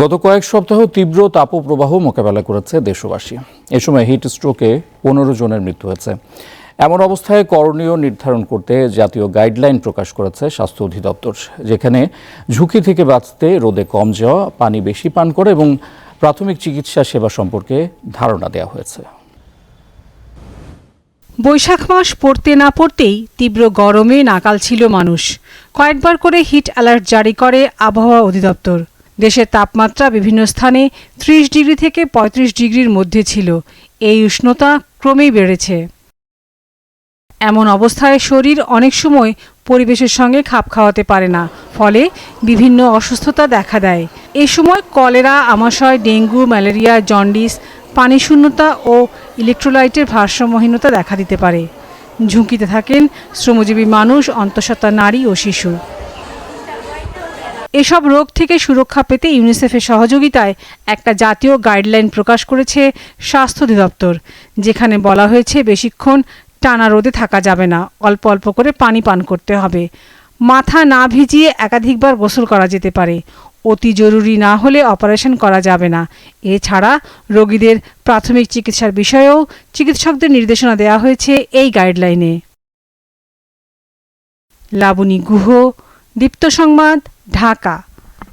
গত কয়েক সপ্তাহ তীব্র তাপপ্রবাহ মোকাবেলা করেছে দেশবাসী। এ সময় হিট স্ট্রোকে পনেরো জনের মৃত্যু হয়েছে। এমন অবস্থায় করণীয় নির্ধারণ করতে জাতীয় গাইডলাইন প্রকাশ করেছে স্বাস্থ্য অধিদপ্তর, যেখানে ঝুঁকি থেকে বাঁচতে রোদে কম যাওয়া, পানি বেশি পান করে এবং প্রাথমিক চিকিৎসা সেবা সম্পর্কে ধারণা দেওয়া হয়েছে। বৈশাখ মাস পড়তে না পড়তেই তীব্র গরমে নাকাল ছিল মানুষ। কয়েকবার করে হিট অ্যালার্ট জারি করে আবহাওয়া অধিদপ্তর। দেশের তাপমাত্রা বিভিন্ন স্থানে ত্রিশ ডিগ্রি থেকে ৩৫ ডিগ্রির মধ্যে ছিল। এই উষ্ণতা ক্রমেই বেড়েছে। এমন অবস্থায় শরীর অনেক সময় পরিবেশের সঙ্গে খাপ খাওয়াতে পারে না, ফলে বিভিন্ন অসুস্থতা দেখা দেয়। এ সময় কলেরা, আমাশয়, ডেঙ্গু, ম্যালেরিয়া, জন্ডিস, পানিশূন্যতা ও ইলেকট্রোলাইটের ভারসাম্যহীনতা দেখা দিতে পারে। ঝুঁকিতে থাকেন শ্রমজীবী মানুষ, অন্তঃসত্ত্বা নারী ও শিশু। এসব রোগ থেকে সুরক্ষা পেতে ইউনিসেফের সহযোগিতায় একটা জাতীয় গাইডলাইন প্রকাশ করেছে স্বাস্থ্য অধিদপ্তর, যেখানে বলা হয়েছে বেশিক্ষণ টানা রোদে থাকা যাবে না, অল্প অল্প করে পানি পান করতে হবে। মাথা না ভিজিয়ে একাধিকবার গোসল করা যেতে পারে। অতি জরুরি না হলে অপারেশন করা যাবে না। এছাড়া রোগীদের প্রাথমিক চিকিৎসার বিষয়েও চিকিৎসকদের নির্দেশনা দেওয়া হয়েছে এই গাইডলাইনে। লাবণী গুহ, দীপ্ত সংবাদ ঢাকা।